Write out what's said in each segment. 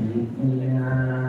Mm-hmm. Yeah.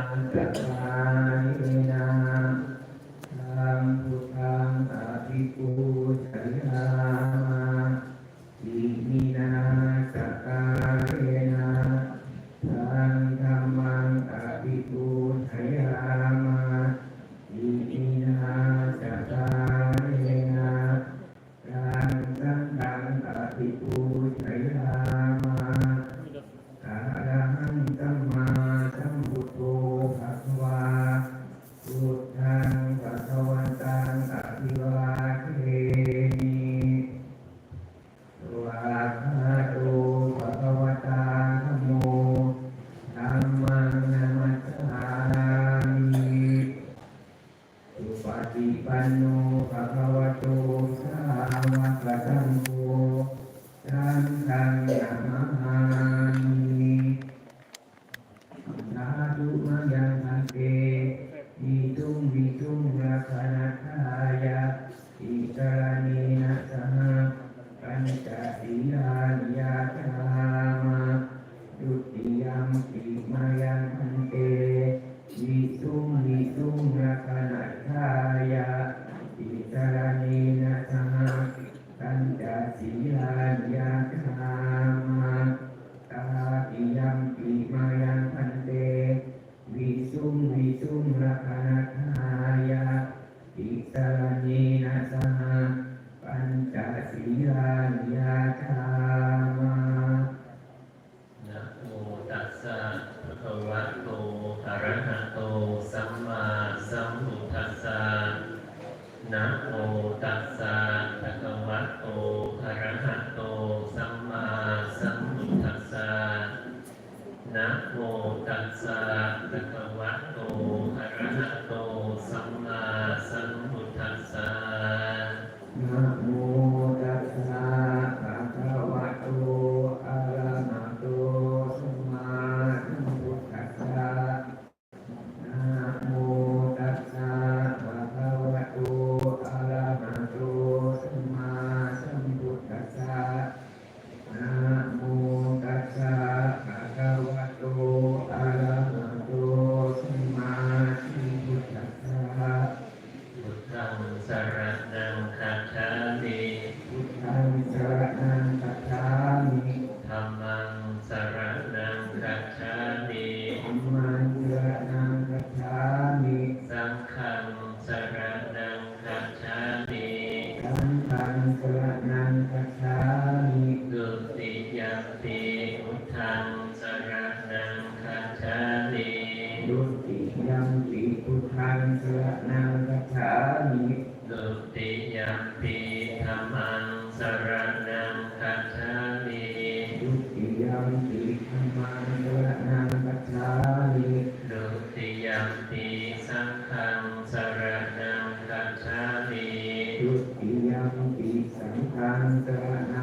Padre. and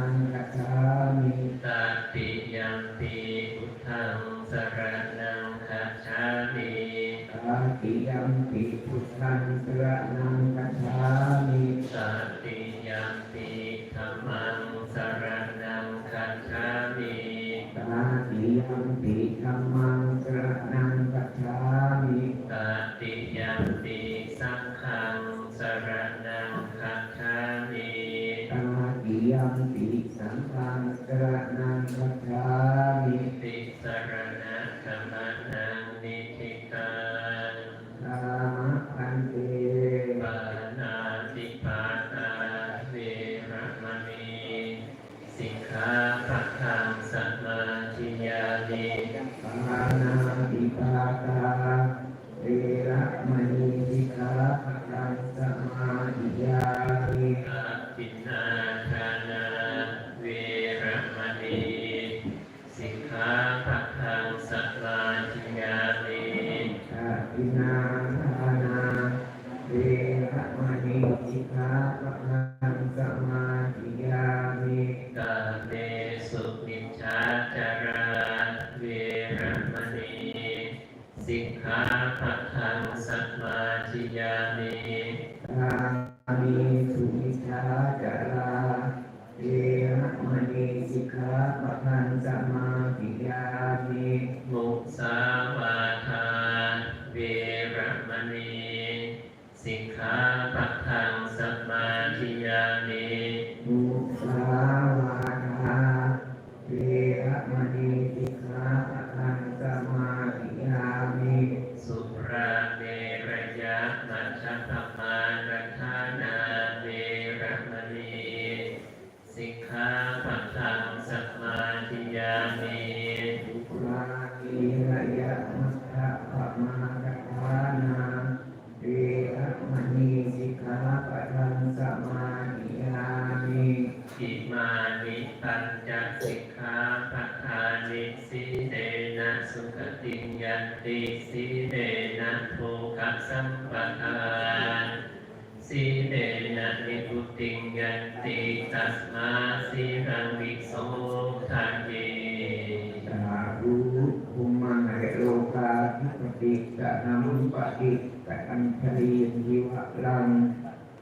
ติกะนัมปะติกะอัญชลียิวะลัง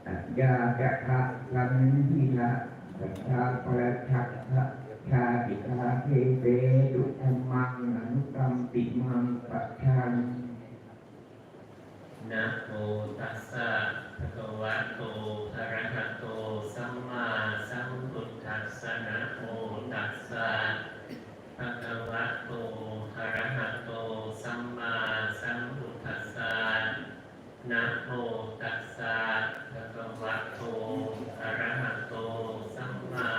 ตัญญาจะทะลันทิละสัจจาปรชักขะชาติกาเทเปดุธรรมังอนุกรรมปิมังปัจชันนะโมตัสสะภะคะวะโตอะระหะโตสัมมาสัมพุทธัสสะนะโมตัสสะภะคะวะโตอะระหะโตสัมมาสัมพุทธัสสะ นะโมตัสสะภะคะวะโตอะระหะโต สัมมา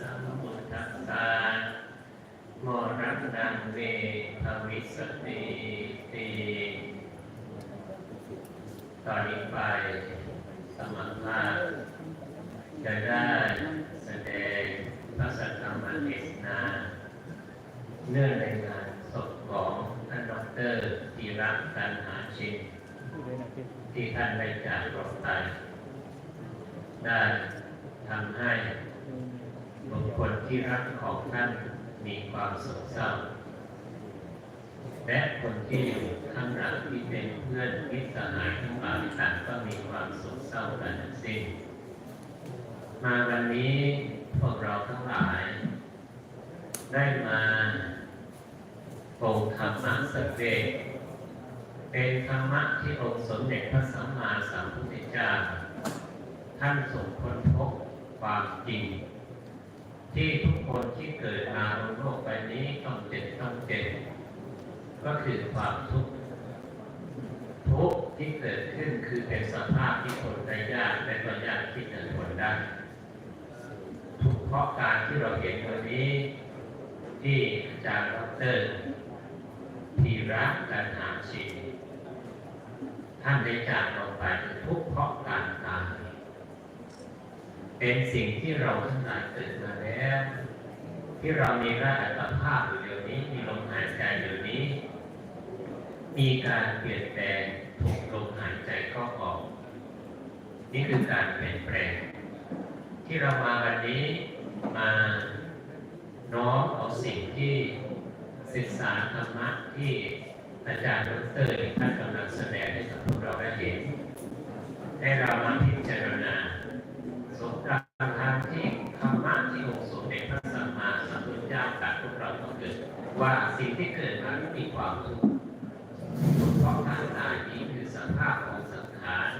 สัมพุทธัสสะมรณังเวภวิสติติตอนนี้ไปสมัครภาพจะได้แสดงพระสัทธรรมเทศนาเนื่องในงานศพของท่านดรธีรักษ์กันหาชิน ที่ท่านได้จากเราไปได้ทำให้บุคคลที่รักของท่านมีความโศกเศร้าและคนที่อยู่ข้างหลังที่เป็นเพื่อนมิตรสหายทั้งหลายต่างก็มีความโศกเศร้ากันทั้งสิ้น มาวันนี้พวกเราทั้งหลาย ได้มาปงธรรมะสเวท เป็นธรรมะที่องค์สมเด็จพระสัมมาสัมพุทธเจ้า ท่านทรงค้นพบความจริง ที่ทุกคนที่เกิดมาบนโลกใบนี้ต้องเจ็บต้องเจ็บก็คือความทุกข์ทุกข์ที่เกิดขึ้นคือเป็นสภาพที่ทนได้ยากและก็ยากที่จะทนได้ทุกเพราะการที่เราเห็นวันนี้ ที่อาจารย์ดรธีระกันหาชี ท่านได้จากเราไปทุกเพราะการตายเป็นสิ่งที่เราทั้งหลายเกิดมาแล้ว ที่เรามีร่างอัตภาพอยู่เดี๋ยวนี้ มีลมหายใจอยู่นี้ มีการเปลี่ยนแปลงถูกลมหายใจเข้าออก นี่คือการเปลี่ยนแปลง ที่เรามาวันนี้มาน้อมเอาสิ่งที่ศึกษาธรรมะที่อาจารย์ดรท่านกำลังแสดงให้กับพวกเราได้เห็น ให้เรามาพิจารณา สมการทางที่ธรรมะที่องค์สมเด็จพระสัมมาสัมพุทธเจ้าตรัสพวกเราต้องเกิด ว่าสิ่งที่เกิดมามี ความทุกข์ข์เพราะการตายนี้คือสภาพของสังขาร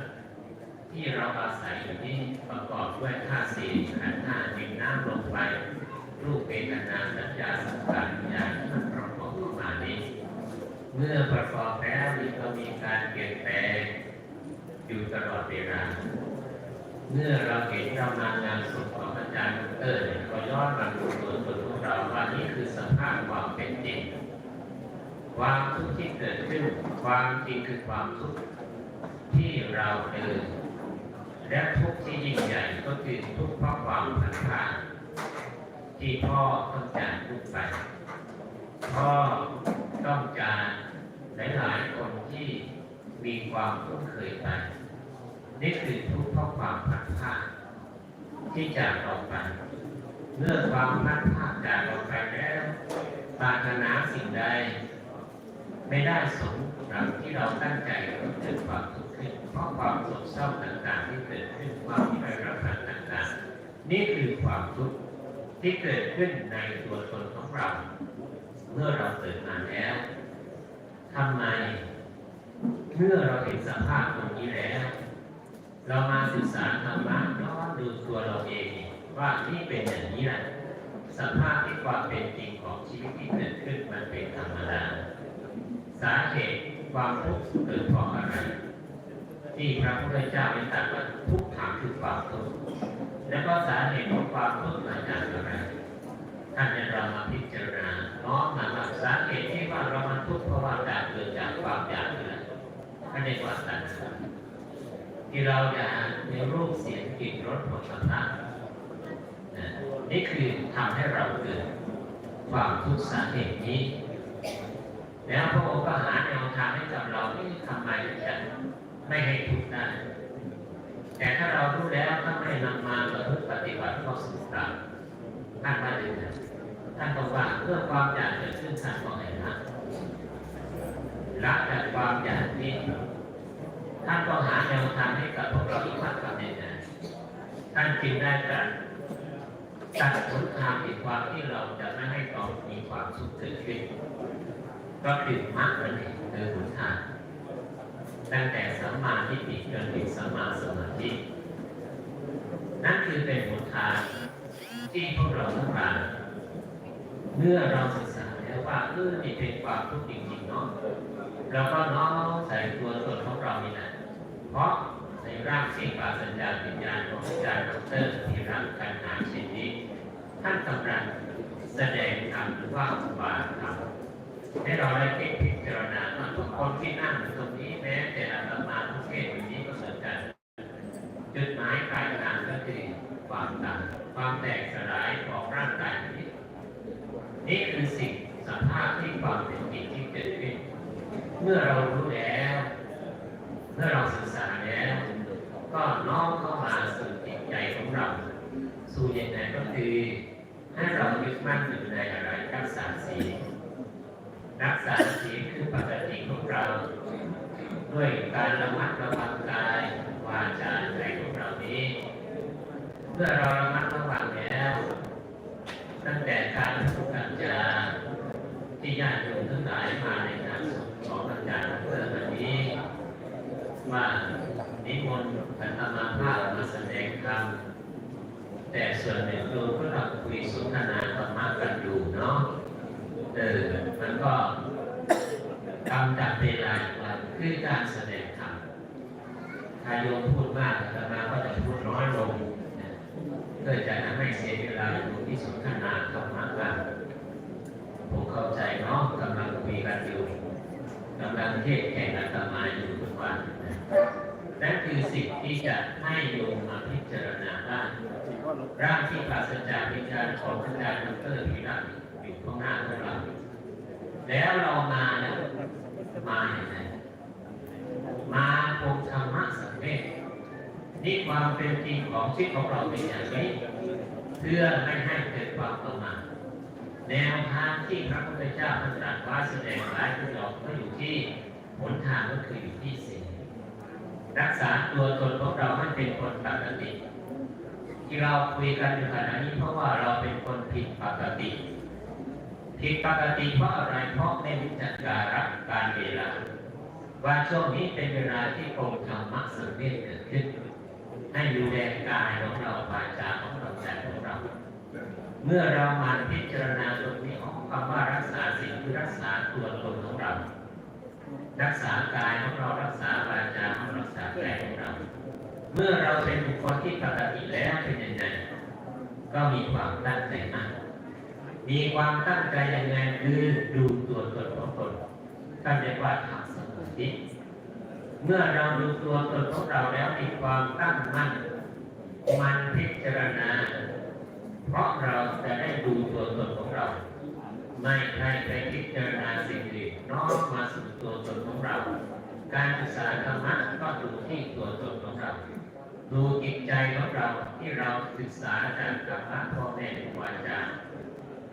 ที่เราอาศัยอยู่นี้ประกอบด้วยธาตุสี่ขันธ์ห้าดินน้ำลมไฟรูปเวทนาสัญญาสังขารวิญญาณที่มันประกอบออกมานี้ เมื่อประกอบแล้วมันก็มีการเปลี่ยนแปลงอยู่ตลอดเวลาเมื่อเราเห็นเรามางานศพของอาจารย์ดอกเอ่ยก็ย้อนมาดูตัวตนของเราว่านี่คือสภาพความเป็นจริง ความทุกข์ที่เกิดขึ้น ความจริงคือความทุกข์ที่เราเจอและทุกข์ที่ยิ่งใหญ่ก็คือทุกข์เพราะความพันธานที่พ่อต้องจากลูกไปพ่อต้องจากหลายๆคนที่มีความคุ้นเคยไปนี่คือทุกข์เพราะความพัดพากที่จากเราไปเมื่อความพัดพากจากเราไปแล้วปรารถนาสิ่งใด ไม่ได้สมดังที่เราตั้งใจเกิดความทุกข์ขึ้นเพราะความโศกเศร้าต่างๆ ที่เกิดขึ้นความที่ไม่รับผ่านต่างๆ นี่คือความทุกข์ที่เกิดขึ้นในตัวตนของเรา เมื่อเราเกิดมาแล้วทำไมเมื่อเราเห็นสภาพตรงนี้แล้ว เรามาศึกษาธรรมะย้อนดูตัวเราเองว่านี่เป็นอย่างนี้แหละสภาพที่ความเป็นจริงของชีวิตที่เกิดขึ้นมันเป็นธรรมดา สาเหตุความทุกข์เกิดเพราะอะไร ที่พระพุทธเจ้าได้ตรัสว่าทุกข์ถามคือความทุกข์แล้วก็สาเหตุของความทุกข์มาจากอะไรท่านจะเรามาพิจารณาน้อมมาว่าสาเหตุที่ว่าเรามาทุกข์เพราะว่าการเกิดจากความอยากอะไรท่านเรียกว่าตัณหาที่เราอยากในรูปเสียงกลิ่นรสผลสัมผัสนะนี่คือทำให้เราเกิดความทุกข์สาเหตุนี้ แล้วพระองค์ก็หาแนวทางให้กับเราที่ทำไมจะไม่ให้ทุกข์ได้ แต่ถ้าเรารู้แล้วถ้าไม่นำมาประพฤติปฏิบัติข้าสู่กรรมท่านว่าอย่างไรท่านบอกว่าเมื่อความอยากเกิดขึ้นท่านบอกให้ละละจากความอยากนี้ท่านก็หาแนวทางให้กับพวกเราอีกว่าทำยังไงท่านจึงได้ตรัสตัดหนทางในความที่เราจะไม่ให้ต้องมีความสุขเกิดขึ้น ก็คือมรรคนั่นเองคือหนทางตั้งแต่สัมมาทิฏฐิจนถึงสัมมาสมาธินั่นคือเป็นหนทางที่พวกเราทั้งหลายเมื่อเราศึกษาแล้วว่าเออนี่เป็นความทุกข์จริงๆเนาะเราก็น้อมใส่ตัวตนของเรานี่แหละเพราะในร่างสิ่งปราศจากวิญญาณของอาจารย์ดอกเตอรที่รักกันหาเช่นนี้ท่านกำลังแสดงธรรมหรือว่าอุบาทธรรม ให้เราได้คิดพิจารณาว่าทุกคนที่นั่งอยู่ตรงนี้แม้แต่อาตมาทุกเทศวันนี้ก็เหมือนกันจุดหมายปลายทางก็คือความตายความแตกสลายของร่างกายนี้ นี่คือสิ่งสภาพที่ความเป็นจริงที่เกิดขึ้น เมื่อเรารู้แล้ว เมื่อเราศึกษาแล้ว ก็น้อมเข้ามาสู่จิตใจของเรา สู่ยังไงก็คือให้เรายึดมั่นอยู่ในอะไรรักษาศีล รักษาศีลคือปกติของเรา ด้วยการระมัดระวังกายวาจาใจของเรานี้ เมื่อเราระมัดระวังแล้ว ตั้งแต่การพูดกัญจาที่ญาติโยมทั้งหลายมาในงานศพของอาจารย์เพื่อวันนี้ ว่านิมนต์พระธรรมภาพมาแสดงธรรมแต่ส่วนหนึ่งโยมก็เราคุยสนทนาธรรมะกันอยู่เนาะ เออมันก็กำจัดเวลาอีกวันคือการแสดงธรรมถ้าโยมพูดมากอาตมาก็จะพูดน้อยลงเพื่อจะไม่เสียเวลาอยู่ที่สนทนาธรรมะกันผมเข้าใจเนาะกำลังคุยกันอยู่กำลังเทศแข่งอาตมาอยู่ทุกวันนั่นคือสิ่งที่จะให้โยมมาพิจารณาได้ร่างที่ปราศจากวิญญาณของอาจารย์ดรพิรัตอยู่ข้างหน้าของเราแล้วเรามาแล้วมาอย่างไร มาพบธรรมะสังเวชนี่ความเป็นจริงของชีวิตของเราเป็นอย่างนี้ เพื่อไม่ให้เกิดความประมาทแนวทางที่พระพุทธเจ้าตรัสว่าแสดงหลายประโยคก็อยู่ที่หนทางก็คืออยู่ที่ศีลรักษาตัวตนของเราให้เป็นคนปกติ ที่เราคุยกันอยู่ขณะนี้เพราะว่าเราเป็นคนผิดปกติ ผิดปกติเพราะอะไรเพราะไม่รู้จักการรับการเวลา ว่าช่วงนี้เป็นเวลาที่องค์ธรรมะสังเวชเกิดขึ้น ให้ดูแลกายของเราวาจาของเราใจของเรา เมื่อเรามาพิจารณาตรงนี้ของคำว่ารักษาสิ่งคือรักษาตัวตนของเรา รักษากายของเรารักษาวาจาของเรารักษาใจของเรา เมื่อเราเป็นบุคคลที่ปกติแล้วเป็นยังไงก็มีความตั้งใจมากมีความตั้งใจยังไงคือดูตัวตนของตนท่านเรียกว่าทำ มาธิเมื่อเราดูตัวตนของเราแล้วมีความตั้งมั่น มันพิจารณา เพราะเราจะได้ดูตัวตนของเรา ไม่ใช่ไปพิจารณาสิ่งอื่นนอมมาสู่ตัวตนของเรา การศึกษาธรรมะก็ดูที่ตัวตนของเราดูจิตใจของเราที่เราศึกษาจากธรรมะพ่อแม่ครูอาจารย์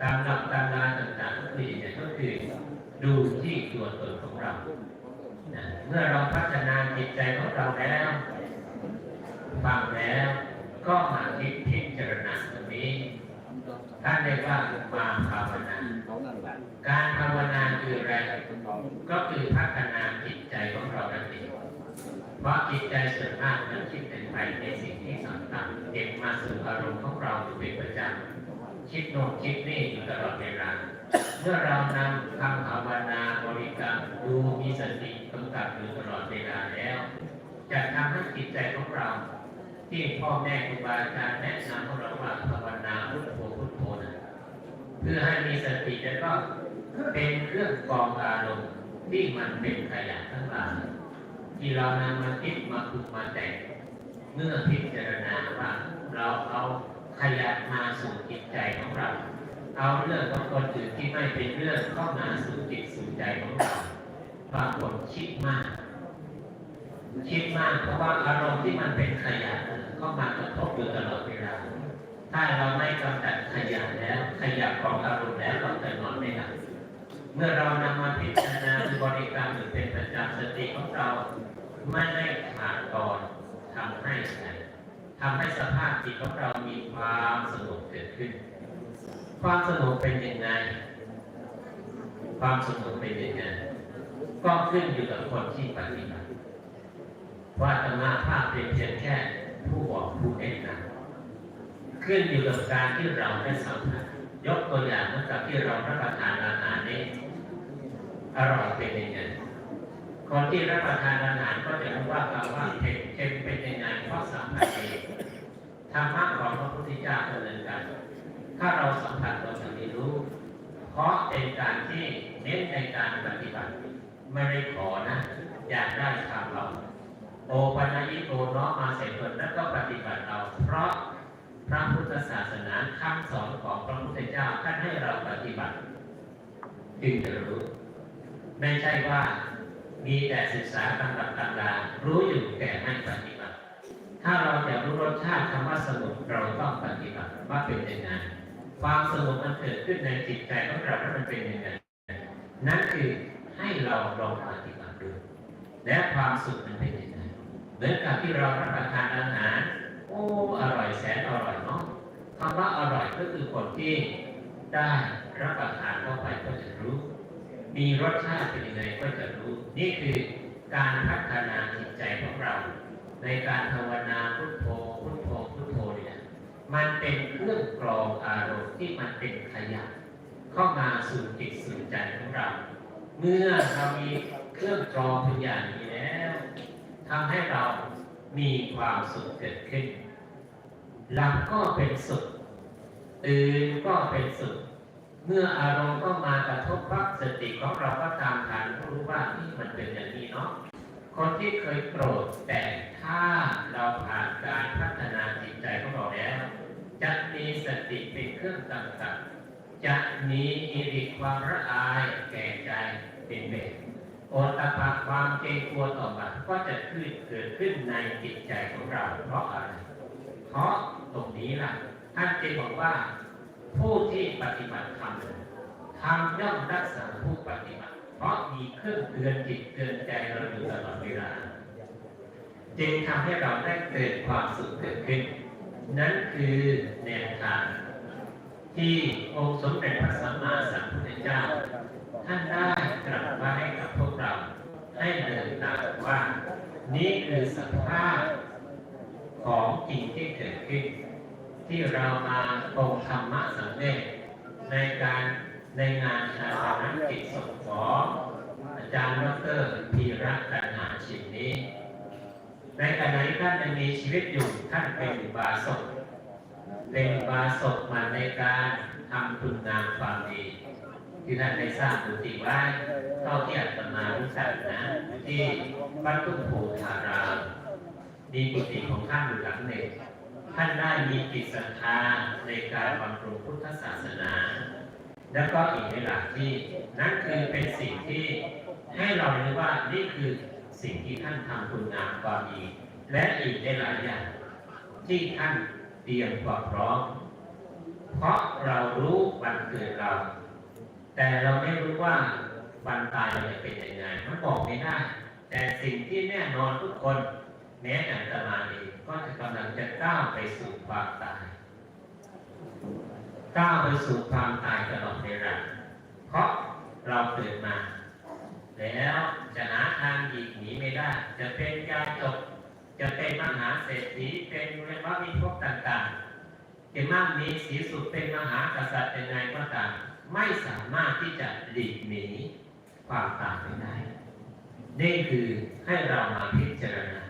ตามหลักตำราต่างๆก็คือเนี่ยก็คือดูที่ตัวตนของเรา เมื่อเราพัฒนาจิตใจของเราแล้วฟังแล้วก็มาคิดพิจารณาตรงนี้ท่านเรียกว่ามาภาวนา การภาวนาคืออะไร ก็คือพัฒนาจิตใจของเรานั่นเองเพราะจิตใจส่วนมากมันคิดเป็นไปในสิ่งที่ต่ำๆเก็บมาสู่อารมณ์ของเราอยู่เป็นประจำคิดโน่นคิดนี่อยู่ตลอดเวลา เมื่อเรานำคำภาวนาบริกรรมดูมีสติกำกับอยู่ตลอดเวลาแล้ว จะทำให้จิตใจของเรา ที่พ่อแม่ครูบาอาจารย์แนะนำพวกเราว่าภาวนาพุทโธพุทโธนะเพื่อให้มีสติแล้วก็เป็นเครื่องกองอารมณ์ที่มันเป็นขยะทั้งหลายที่เรานำมาคิดมาปรุงมาแต่งเมื่อพิจารณาว่าเราเอาขยะมาสู่จิตใจของเรา เอาเรื่องของคนอื่นที่ไม่เป็นเรื่องเข้ามาสู่จิตสู่ใจของเราปรากฏคิดมาก คิดมากเพราะว่าอารมณ์ที่มันเป็นขยะเข้ามากระทบอยู่ตลอดเวลาถ้าเราไม่กำจัดขยะแล้วขยะของอารมณ์แล้วเราจะนอนไม่หลับเมื่อเรานำมาพิจารณาบริกรรมหรือเป็นประจำสติของเราไม่ได้ขาดตอนทำให้ทำให้สภาพจิตของเรามีความสงบเกิดขึ้น ความสงบเป็นยังไง ความสงบเป็นยังไง ก็ขึ้นอยู่กับคนที่ปฏิบัติว่าธรรมะภาพเป็นเพียงแค่ผู้บอกผู้แนะนำขึ้นอยู่กับการที่เราได้สัมผัสยกตัวอย่างเมื่อกับที่เรารับประทานอาหารนี้อร่อยเป็นยังไงคนที่รับประทานอาหารก็จะรู้ว่าคำว่าเผ็ดเค็มเป็นยังไงเพราะสัมผัสเองธรรมะของพระพุทธเจ้าก็เหมือนกัน ถ้าเราสัมผัสเราจะไม่รู้ เพราะเป็นการที่เน้นในการปฏิบัติ ไม่ได้ขอนะ อยากได้ทำเรา โอปัญญิโกน้อมมาเสร็จแล้วก็ปฏิบัติเรา เพราะพระพุทธศาสนาคำสอนของพระพุทธเจ้าท่านให้เราปฏิบัติ จึงจะรู้ ไม่ใช่ว่ามีแต่ศึกษาตำรับตำรารู้อยู่แต่ไม่ปฏิบัติ ถ้าเราอยากรู้รสชาติคำว่าสงบเราต้องปฏิบัติว่าเป็นยังไง ความสงบมันเกิดขึ้นในจิตใจของเราแล้วมันเป็นยังไงนั่นคือให้เราลองปฏิบัติดูและความสุขมันเป็นยังไงเหมือนกับที่เรารับประทานอาหารโอ้อร่อยแสนอร่อยเนาะคำว่าอร่อยก็คือคนที่ได้รับประทานเข้าไปก็จะรู้ มีรสชาติเป็นยังไงก็จะรู้ นี่คือการพัฒนาจิตใจของเรา ในการภาวนาพุทโธพุท มันเป็นเครื่องกรองอารมณ์ที่มันเป็นขยะเข้ามาสู่จิตสู่ใจของเรา เมื่อเรามีเครื่องกรองเป็นอย่างนี้แล้วทำให้เรามีความสุขเกิดขึ้นหลับก็เป็นสุขตื่นก็เป็นสุขเมื่ออารมณ์ก็มากระทบปั๊บสติของเราก็ตามทันรู้ว่านี่มันเป็นอย่างนี้เนาะคนที่เคยโกรธแต่ถ้าเราผ่านการพัฒนาจิตใจของเราแล้ว จะมีสติเป็นเครื่องกำกับจะมีอิริความละอายแก่ใจเป็นเบสโอตตะปะความเกรงกลัวต่อบาปก็จะขึ้นเกิดขึ้นในจิตใจของเราเพราะอะไร เพราะตรงนี้ล่ะท่านจึงบอกว่า ผู้ที่ปฏิบัติธรรมทำย่อมรักษาผู้ปฏิบัติ เพราะมีเครื่องเตือนจิตเตือนใจเราอยู่ตลอดเวลา จึงทำให้เราได้เกิดความสุขเกิดขึ้น นั่นคือแนวทางที่องค์สมเด็จพระสัมมาสัมพุทธเจ้า ท่านได้ตรัสไว้ให้กับพวกเรา ให้เดินตามว่า นี่คือสภาพของจริงที่เกิดขึ้น ที่เรามาปรงธรรมะสังเวชในการในงานชาปนกิจศพของอาจารย์ดรพีระกันหาชินนี้ ในขณะที่ท่านยังมีชีวิตอยู่ท่านเป็นอุบาสกเป็นอุบาสกมาในการทำคุณงามความดี ที่ท่านได้สร้างกุฏิไว้เท่าที่อาตมารู้จักนะที่วัดตุ้งโพธารามมีกุฏิของท่านอยู่หลังหนึ่งท่านได้มีจิตศรัทธาในการบำรุงพุทธศาสนา แล้วก็อีกในหลักที่นั่นคือเป็นสิ่งที่ให้เรารู้ว่านี่คือ สิ่งที่ท่านทำคุณงามความดี และอีกในหลายอย่างที่ท่านเตรียมความพร้อม เพราะเรารู้วันเกิดเรา แต่เราไม่รู้ว่าวันตายเราจะเป็นยังไงมันบอกไม่ได้ แต่สิ่งที่แน่นอนทุกคน แม้แต่ตมาเองก็จะกำลังจะก้าวไปสู่ความตายก้าวไปสู่ความตายตลอดเวลาเพราะเราเกิดมา แล้วจะหาทางหลีกหนีไม่ได้ จะเป็นยาจบ จะเป็นมหาเศรษฐีเป็นเรวะวิภพต่างๆจะมั่งมีสีสุขเป็นมหากษัตริย์ยังไงก็ตามไม่สามารถที่จะหลีกหนีความตายไปได้นี่คือให้เรามาพิจารณา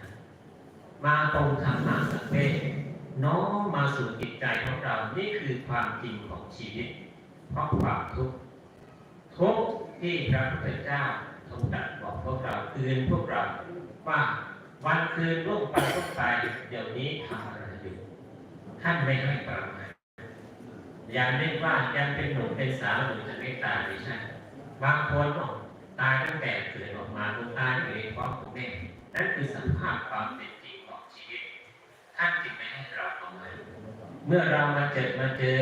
มาตรงธรรมะสังเวชน้อมมาสู่จิตใจของเรา นี่คือความจริงของชีวิต เพราะความทุกข์ทุกข์ที่พระพุทธเจ้า ทรงตรัสบอกพวกเราเตือนพวกเราว่าวันคืนล่วงไปล่วงไปเดี๋ยวนี้ทำอะไรอยู่ท่านไม่ให้ประมาทย่าเล่นว่ายังเป็นหนุ่มเป็นสาวหรือจะไม่ตายไม่ใช่บางคนบอกตายตั้งแต่เกิดออกมาคงตายอยู่ในท้องของแม่นั่นคือสภาพความเป็นจริงของชีวิต ท่านจึงไม่ให้เราประมาทเมื่อเรามาเจอมาเจอ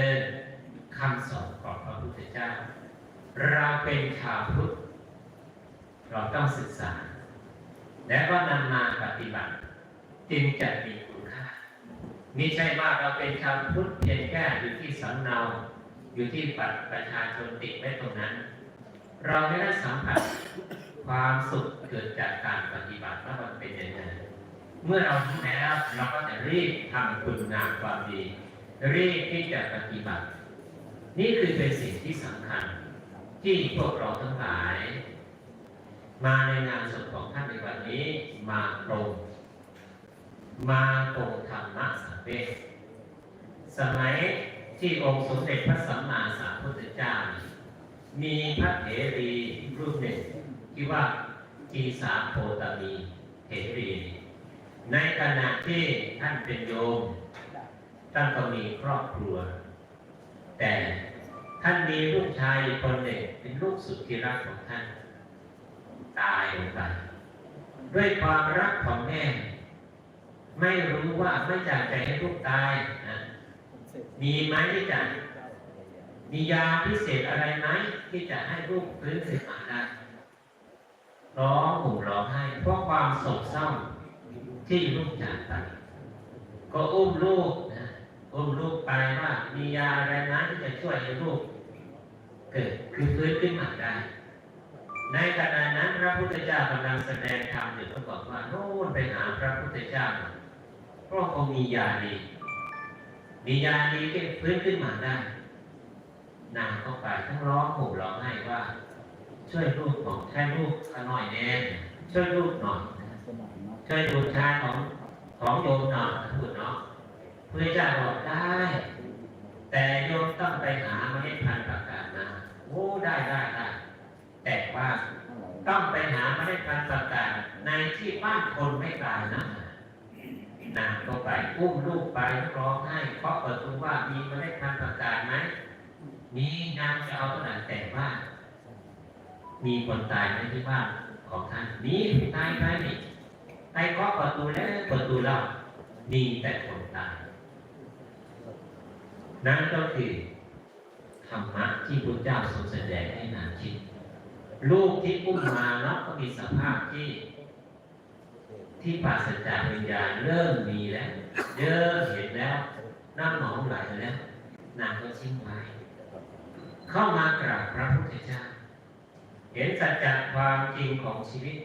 คำสอนของพระพุทธเจ้า เราเป็นชาวพุทธ เราต้องศึกษา และก็นำมาปฏิบัติ จึงจะมีคุณค่ามิใช่ว่าเราเป็นชาวพุทธเพียงแค่อยู่ที่สำเนาอยู่ที่บัตรประชาชนติดไว้ตรงนั้น เราไม่ได้สัมผัสความสุขเกิดจากการปฏิบัติว่ามันเป็นยังไงเมื่อเราทำแล้วเราก็จะรีบทำคุณงามความดี รีบที่จะปฏิบัติ นี่คือเป็นสิ่งที่สำคัญ ที่พวกเราทั้งหลาย มาในงานศพของท่านในวันนี้มาตรง มาตรงธรรมะสังเวชสมัยที่องค์สมเด็จพระสัมมาสัมพุทธเจ้า มีพระเถรีรูปหนึ่งที่ว่าจีสาโพตมีเถรี ในขณะที่ท่านเป็นโยม ท่านก็มีครอบครัว แต่ท่านมีลูกชายคนหนึ่งเป็นลูกสุดที่รักของท่าน ตายลงไปด้วยความรักของแม่ ไม่รู้ว่าไม่อยากจะให้ลูกตายนะมีไหมที่จะมียาพิเศษอะไรไหมที่จะให้ลูกฟื้นขึ้นมาได้ร้องห่มร้องไห้เพราะความโศกเศร้าที่ลูกจากไปก็อุ้มลูกนะอุ้มลูกไปว่ามียาอะไรนะที่จะช่วยให้ลูกเกิดคือฟื้นขึ้นมาได้ ในขณะนั้นพระพุทธเจ้ากำลังแสดงธรรมอยู่ก็บอกว่าโน่นไปหาพระพุทธเจ้าเพราะเขามียาดี มียาดีที่ฟื้นขึ้นมาได้นางเข้าไปทั้งร้องห่ร้องไห้ว่า ช่วยลูกของแค่ลูกขน่อยแน่ช่วยลูกหน่อยช่วยดูชายของของโยมหน่อยพูดเนาะพระเจ้าบอกได้ แต่โยมต้องไปหาเมล็ดพันธุ์ประกาศมาโอ้ได้ได้ได้ แต่ว่าต้องไปหาเมล็ดพันธุ์ประกาศในที่บ้านคนไม่ตายนะนางก็ไปอุ้มลูกไปร้องไห้เคาะประตูว่ามีเมล็ดพันธุ์ประกาศไหมมีนางจะเอาเท่าไหร่แต่ว่า มีคนตายในที่บ้านของท่านมีตายไปนี่ไปเคาะประตูแล้วประตูเรามีแต่คนตายนั่นก็คือธรรมะที่พระเจ้าทรงแสดงให้นางคิด ลูกที่อุ้มมาเนาะก็มีสภาพที่ ที่ปราศจากวิญญาณเริ่มมีแล้วเยอะเห็นแล้วน้ำหนองไหลแล้วนางก็ทิ้งไว้เข้ามากราบพระพุทธเจ้าเห็นสัจจความจริงของชีวิต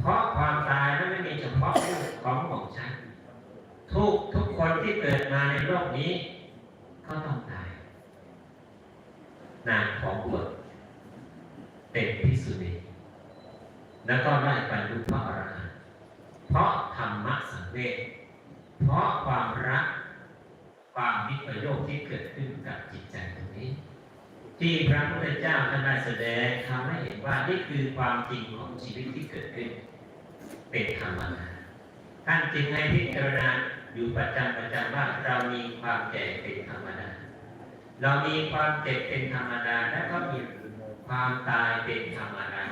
เพราะความตายนั้นไม่มีเฉพาะลูกของของฉันทุกทุกคนที่เกิดมาในโลกนี้ ก็ต้องตายนางของบวช เป็นพิสุนีแล้วก็ได้บรรลุพระอรหันต์เพราะธรรมะสังเวชเพราะความรักความวิปโยคที่เกิดขึ้นกับจิตใจตรงนี้ ที่พระพุทธเจ้าท่านได้แสดงทำให้เห็นว่านี่คือความจริงของชีวิตที่เกิดขึ้น เป็นธรรมดาท่านจึงให้พิจารณาอยู่ประจำประจำว่าเรามีความแก่เป็นธรรมดาเรามีความเจ็บเป็นธรรมดาและก็มี ความตายเป็นธรรมดา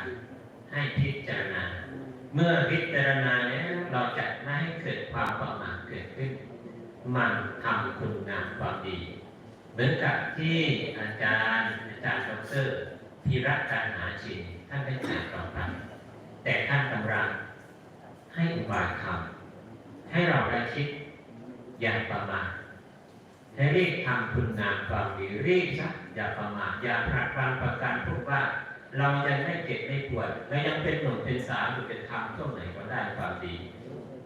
ให้พิจารณา เมื่อพิจารณาแล้วเราจะไม่ให้เกิดความประมาทเกิดขึ้น มันทำคุณงามความดี เหมือนกับที่อาจารย์อาจารย์ดรพิรัตการหาชินท่านได้แจ้งต่อไปแต่ท่านกำลังให้อุบายคำให้เราได้คิดอย่างประมาทให้รีบทำคุณงามความดีรีบซะ อย่าประมาทอย่าพลาดพลั้งประการพบว่า เรายังไม่เจ็บไม่ปวดเรายังเป็นหนุ่มเป็นสาวอยู่เป็นทำช่วงไหนก็ได้ความดี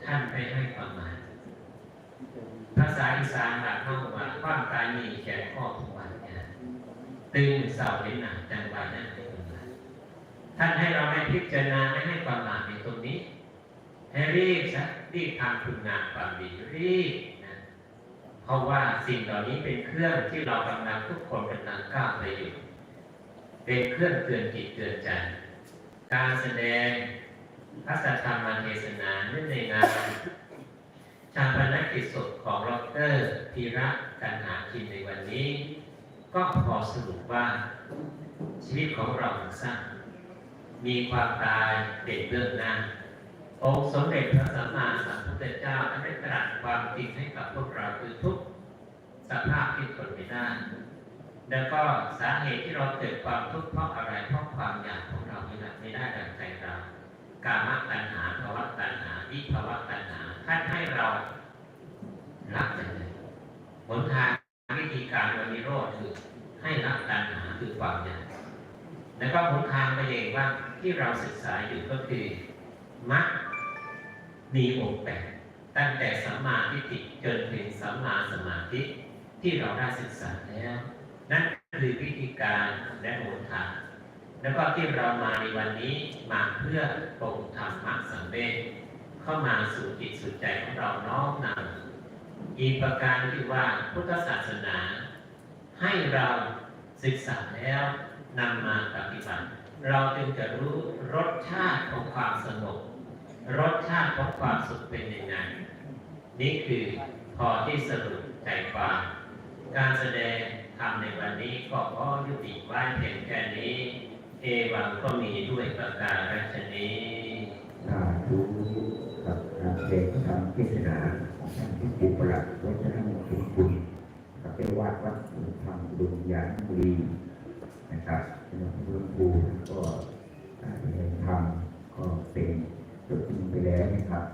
ท่านไม่ให้ประมาทภาษาอีสานแบบเข้าว่าความกายมีแขนข้อทุกวันเนี่ยตึงเสาเห็นหนาจังหวะนั้นเป็นไท่านให้เราไม่พิจารณาไม่ให้ความหมายในตรงนี้ให้รีบซะรีบทำคุณงานความดีรีบ ราะว่าสิ่งเหล่านี้เป็นเครื่องที่เรากำลังทุกคนกำลังก้าวไปอยู่เป็นเครื่องเตือนจิตเตือนใจ การแสดงพระสัทธรรมเทศนาเนื่องในงานชาปนกิจศพของดอกเตอร์ธีระกันหาคินในวันนี้ ก็พอสรุปว่า ชีวิตของเราสั้นมีความตายเป็นเรื่องหน้า องค์สมเด็จพระสัมมาสัมพุทธเจ้าได้ตรัสความจริงให้กับพวกเราคือทุกสภาพที่ทนไม่ได้แล้วก็สาเหตุที่เราเกิดความทุกข์เพราะอะไรเพราะความอยากของเราไม่ได้ไม่ได้ดังใจเรากามตัณหาภาวะตัณหาวิภาวะตัณหาท่านให้เราละไปเลยหนทางวิธีการวิโรธคือให้ละตัณหาคือความอยากแล้วก็หนทางไปเองว่าที่เราศึกษาอยู่ก็คือมรรค มีองค์แปดตั้งแต่สัมมาทิฏฐิจนถึงสัมมาสมาธิที่เราได้ศึกษาแล้ว นั่นคือวิธีการและหนทางแล้วก็ที่เรามาในวันนี้มาเพื่อปรงธรรมะสังเวชเข้ามาสู่จิตสู่ใจของเราน้อมนำอีกประการที่ว่าพุทธศาสนา ให้เราศึกษาแล้วนำมาปฏิบัติ เราจึงจะรู้รสชาติของความสงบ รสชาติของความสุขเป็นยังไง นี่คือพอที่สรุปใจความ การแสดงทำในวันนี้ก็ขอยุติไว้เพียงแค่นี้ เอวังก็มีด้วยประการฉนี้สาธุกับการเพลงทำพิจารณาของท่านที่ปุปลักวัฒนมงคลคุณกับเป็นวาดวัดธรรมดุลยานบุรีนะครับหลวงพ่อคูท่ก็ได้เพลงธรรมก็เป็น จบลงไปแล้วนะครับ